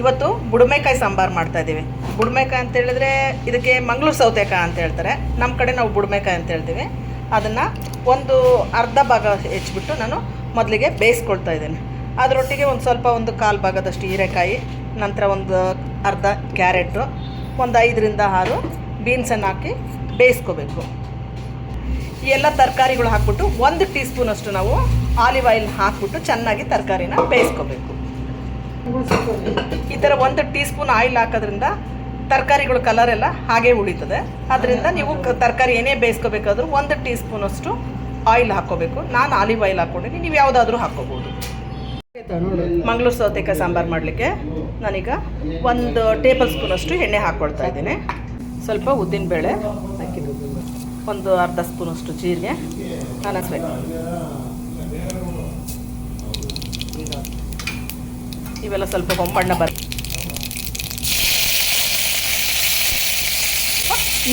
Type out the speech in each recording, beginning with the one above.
ಇವತ್ತು ಬುಡುಮೆಕಾಯಿ ಸಾಂಬಾರು ಮಾಡ್ತಾ ಇದ್ದೀವಿ. ಬುಡುಮೆಕಾಯಿ ಅಂತ ಹೇಳಿದ್ರೆ ಇದಕ್ಕೆ ಮಂಗಳೂರು ಸೌತೆಕಾಯಿ ಅಂತ ಹೇಳ್ತಾರೆ. ನಮ್ಮ ಕಡೆ ನಾವು ಬುಡುಮೆಕಾಯಿ ಅಂತ ಹೇಳ್ತೀವಿ. ಅದನ್ನು ಒಂದು ಅರ್ಧ ಭಾಗ ಹೆಚ್ಚಿಬಿಟ್ಟು ನಾನು ಮೊದಲಿಗೆ ಬೇಯಿಸ್ಕೊಳ್ತಾ ಇದ್ದೇನೆ. ಅದರೊಟ್ಟಿಗೆ ಒಂದು ಸ್ವಲ್ಪ ಒಂದು ಕಾಲು ಭಾಗದಷ್ಟು ಹೀರೆಕಾಯಿ, ನಂತರ ಒಂದು ಅರ್ಧ ಕ್ಯಾರೆಟು, ಒಂದು ಐದರಿಂದ ಆರು ಬೀನ್ಸನ್ನು ಹಾಕಿ ಬೇಯಿಸ್ಕೋಬೇಕು. ಎಲ್ಲ ತರಕಾರಿಗಳು ಹಾಕ್ಬಿಟ್ಟು ಒಂದು ಟೀ ಸ್ಪೂನಷ್ಟು ನಾವು ಆಲಿವ್ ಆಯಿಲ್ ಹಾಕ್ಬಿಟ್ಟು ಚೆನ್ನಾಗಿ ತರಕಾರಿನ ಬೇಯಿಸ್ಕೋಬೇಕು. ಈ ಥರ ಒಂದು ಟೀ ಸ್ಪೂನ್ ಆಯಿಲ್ ಹಾಕೋದ್ರಿಂದ ತರಕಾರಿಗಳ ಕಲರ್ ಎಲ್ಲ ಹಾಗೆ ಉಳಿತದೆ. ಅದರಿಂದ ನೀವು ತರಕಾರಿ ಏನೇ ಬೇಯಿಸ್ಕೋಬೇಕಾದ್ರೂ ಒಂದು ಟೀ ಸ್ಪೂನಷ್ಟು ಆಯಿಲ್ ಹಾಕ್ಕೋಬೇಕು. ನಾನು ಆಲಿವ್ ಆಯಿಲ್ ಹಾಕೊಂಡಿನಿ ನೀವು ಯಾವುದಾದ್ರೂ ಹಾಕ್ಕೋಬೋದು. ಮಂಗಳೂರು ಸೌತೆಕಾಯಿ ಸಾಂಬಾರು ಮಾಡಲಿಕ್ಕೆ ನಾನೀಗ ಒಂದು ಟೇಬಲ್ ಸ್ಪೂನಷ್ಟು ಎಣ್ಣೆ ಹಾಕ್ಕೊಳ್ತಾ ಇದ್ದೀನಿ. ಸ್ವಲ್ಪ ಉದ್ದಿನಬೇಳೆ ಒಂದು ಅರ್ಧ ಸ್ಪೂನಷ್ಟು ಜೀರಿಗೆ ಹಾಕಿಸ್ಬೇಕು ಇವೆಲ್ಲ ಸ್ವಲ್ಪ ಹೊಂಬಣ್ಣ ಬರ್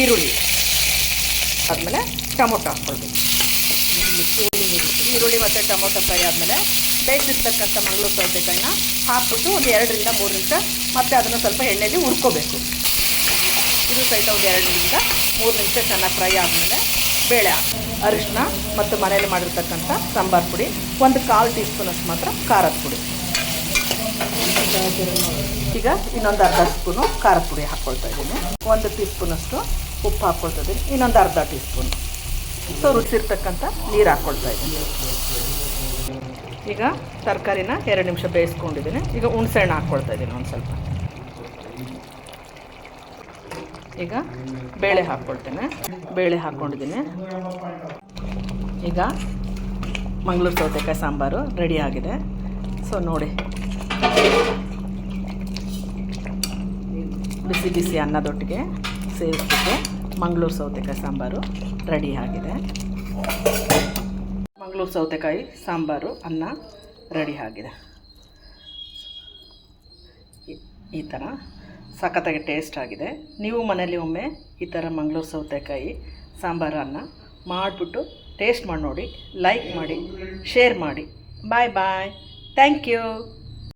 ಈರುಳ್ಳಿ. ಆದ್ಮೇಲೆ ಟೊಮೊಟೊ ಹಾಕ್ಕೊಳ್ಬೇಕು. ಈರುಳ್ಳಿ ಮತ್ತು ಟೊಮೊಟೊ ಫ್ರೈ ಆದಮೇಲೆ ಬೇಯಿಸಿರ್ತಕ್ಕಂಥ ಮಂಗಳೂರು ಸೌತೆಕಾಯಿನ ಹಾಕ್ಬಿಟ್ಟು ಒಂದು ಎರಡರಿಂದ ಮೂರು ನಿಮಿಷ ಮತ್ತೆ ಅದನ್ನು ಸ್ವಲ್ಪ ಎಣ್ಣೆಯಲ್ಲಿ ಹುರ್ಕೋಬೇಕು. ಇದು ಸಹಿತ ಒಂದು ಎರಡರಿಂದ ಮೂರು ನಿಮಿಷ ಚೆನ್ನಾಗಿ ಫ್ರೈ ಆದಮೇಲೆ ಬೇಳೆ ಅರಿಶಿನ ಮತ್ತು ಮನೆಯಲ್ಲಿ ಮಾಡಿರ್ತಕ್ಕಂಥ ಸಾಂಬಾರು ಪುಡಿ, ಒಂದು ಕಾಲು ಟೀ ಸ್ಪೂನಷ್ಟು ಮಾತ್ರ ಖಾರದ ಪುಡಿ. ಈಗ ಇನ್ನೊಂದು ಅರ್ಧ ಸ್ಪೂನು ಖಾರ ಪುಡಿ ಹಾಕ್ಕೊಳ್ತಾ ಇದ್ದೀನಿ. ಒಂದು ಟೀ ಸ್ಪೂನಷ್ಟು ಉಪ್ಪು ಹಾಕ್ಕೊಳ್ತಾ ಇದ್ದೀನಿ. ಇನ್ನೊಂದು ಅರ್ಧ ಟೀ ಸ್ಪೂನ್ ಸೊ ರುಚಿರ್ತಕ್ಕಂಥ ನೀರು ಹಾಕ್ಕೊಳ್ತಾ ಇದ್ದೀನಿ. ಈಗ ತರಕಾರಿನ ಎರಡು ನಿಮಿಷ ಬೇಯಿಸ್ಕೊಂಡಿದ್ದೀನಿ. ಈಗ ಹುಣಸೆಹಣ್ಣು ಹಾಕ್ಕೊಳ್ತಾ ಇದ್ದೀನಿ ಒಂದು ಸ್ವಲ್ಪ. ಈಗ ಬೇಳೆ ಹಾಕ್ಕೊಳ್ತೇನೆ ಬೇಳೆ ಹಾಕ್ಕೊಂಡಿದ್ದೀನಿ ಈಗ ಮಂಗಳೂರು ಸೌತೆಕಾಯಿ ಸಾಂಬಾರು ರೆಡಿ ಆಗಿದೆ. ಸೊ ನೋಡಿ. ಬಿಸಿ ಬಿಸಿ ಅನ್ನದೊಟ್ಟಿಗೆ ಸೇರಿಸ್ಬಿಟ್ಟು ಮಂಗಳೂರು ಸೌತೆಕಾಯಿ ಸಾಂಬಾರು ರೆಡಿ ಆಗಿದೆ. ಮಂಗಳೂರು ಸೌತೆಕಾಯಿ ಸಾಂಬಾರು ಅನ್ನ ರೆಡಿ ಆಗಿದೆ. ಈ- ಈ ಥರ ಸಖತ್ತಾಗಿ ಟೇಸ್ಟ್ ಆಗಿದೆ. ನೀವು ಮನೇಲಿ ಒಮ್ಮೆ ಈ ಥರ ಮಂಗಳೂರು ಸೌತೆಕಾಯಿ ಸಾಂಬಾರು ಅನ್ನ ಮಾಡಿಬಿಟ್ಟು ಟೇಸ್ಟ್ ಮಾಡಿ ನೋಡಿ ಲೈಕ್ ಮಾಡಿ ಶೇರ್ ಮಾಡಿ. ಬಾಯ್ ಬಾಯ್ ಥ್ಯಾಂಕ್ ಯು